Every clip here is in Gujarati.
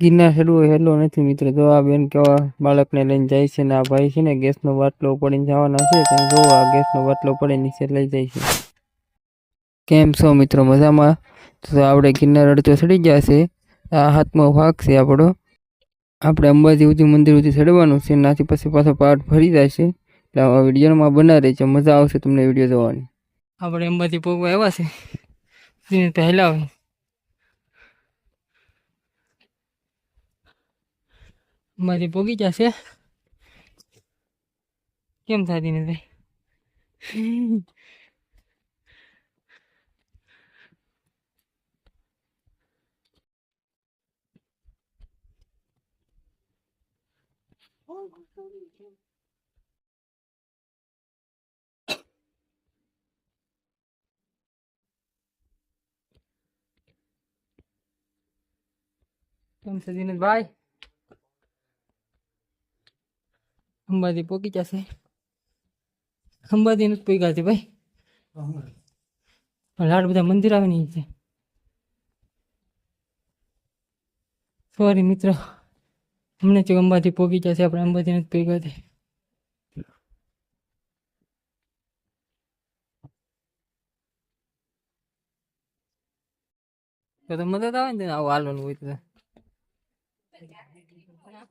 ગિરનાર ચડવું હેલો નથી મિત્રો. જો આ બેન કેવા બાળકને લઈને જાય છે ને આ ભાઈ છે ને ગેસનો બાટલો પડીને જવાના છે, તમે જો આ ગેસનો બાટલો પડી નીચે લઈ જાય છે. કેમ છો મિત્રો? મજામાં? તો આપણે ગિરનાર અડચો ચડી ગયા છે. આ હાથમાં ભાગ છે આપણો. આપણે અંબાજી ઉજી મંદિર ઉજી ચડવાનું છે નાથી પછી પાછો પાઠ ભરી જાય છે. એટલે આ વિડીયોમાં બના રહી છે, મજા આવશે તમને વીડિયો જોવાની. આપણે અંબાજી પગવા આવ્યા છે. પહેલા અંબાજી પોગી જશે. કેમ થાય દિનેશભાઈ કેમ છે દિનેશભાઈ અંબાજી પોકી જશે. અંબાજી નથી પોગ્યા છે ભાઈ. લાડ બધા મંદિર આવે ને છે. સોરી મિત્ર, અમને જો અંબાજી પોગી જશે, આપણે અંબાજી નથી પોગ્યા છે. તો મદદ આવે ને આવું હાલવાનું હોય તો.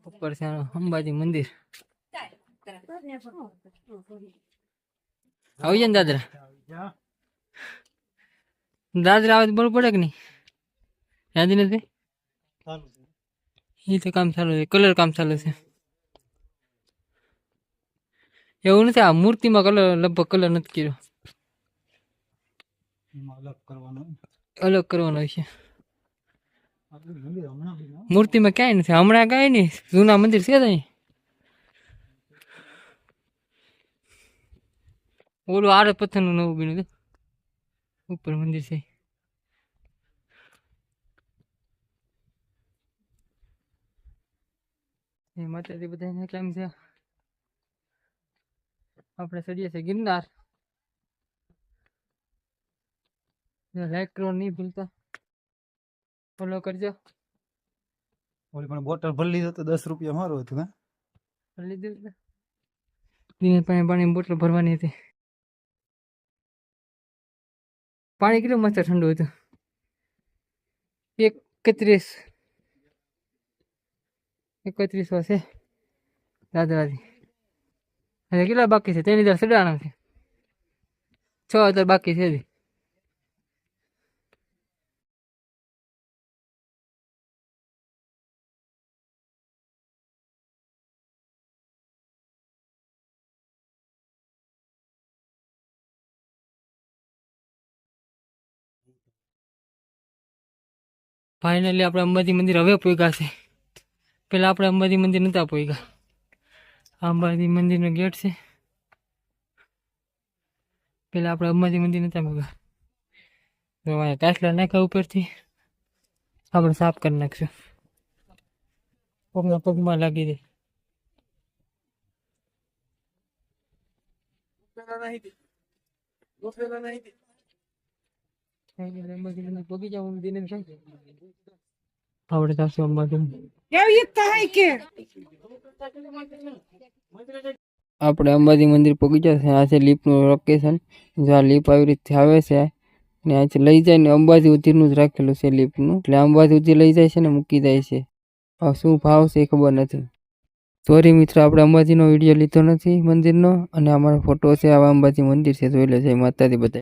ઉપર છે અંબાજી મંદિર. આવી જાય ને દાદરા દાદરા આવે તો બરોબર પડે કે નહીં? યાદ નથી? એ તો કામ ચાલુ છે કલર કામ ચાલુ છે. એવું નથી આ મૂર્તિમાં કલર લગભગ કલર નથી કર્યો. અલગ કરવાનો છે. મૂર્તિમાં ક્યાંય નથી હમણાં કાંઈ નહીં. જૂના મંદિર છે જ ઓલું આરે પથ્થરનું નવું બન્યું છે ઉપર મંદિર છે. એ માતાજી બધાને કેમ છે? આપણે ચડીએ છીએ ગિરનાર. લાઈક કરો નહીં ભૂલતા. ફોલો કરજો. ઓલી પણ બોટલ ભરી લીધો તો દસ રૂપિયા મારો હતું ભરી લીધું દિનેશ પાણી પાણી બોટલ ભરવાની હતી. પાણી કેટલું મસ્ત ઠંડુ હતું? એકત્રીસ. એકત્રીસ છે દાદરાજી હજી કેટલા બાકી છે? તેની દર સડાણા છે. છ હજાર બાકી છે હજી. ફાઇનલી આપણે અંબાજી મંદિર હવે પોઈગા છે. પેલા આપણે અંબાજી મંદિર નહોતા પોઈગા. અંબાજી મંદિરનો ગેટ છે. પેલા આપણે અંબાજી મંદિર નહોતા પોઈગા. તો અહીંયા નાખ્યા ઉપરથી. આપણે સાફ કરી નાખશું. પગના પગમાં લાગી દે. અંબાજી પહોંચી જાવ દિનેશ આપણે અંબાજી મંદિર પહોંચી જશે આ છે લીપનું લોકેશન જો આ લીપ આવી રીતે આવે છે ને આ લઈ જાય ને અંબાજી ઉધીરનું જ રાખેલું છે લીપનું. એટલે અંબાજી ઉધી લઈ જાય છે ને મૂકી જાય છે. હવે શું ભાવ છે એ ખબર નથી. સોરી મિત્ર, આપણે અંબાજીનો વીડિયો લીધો નથી મંદિરનો અને અમારો ફોટો છે આવા અંબાજી મંદિર છે. જોઈ લેજે માતાજી બધા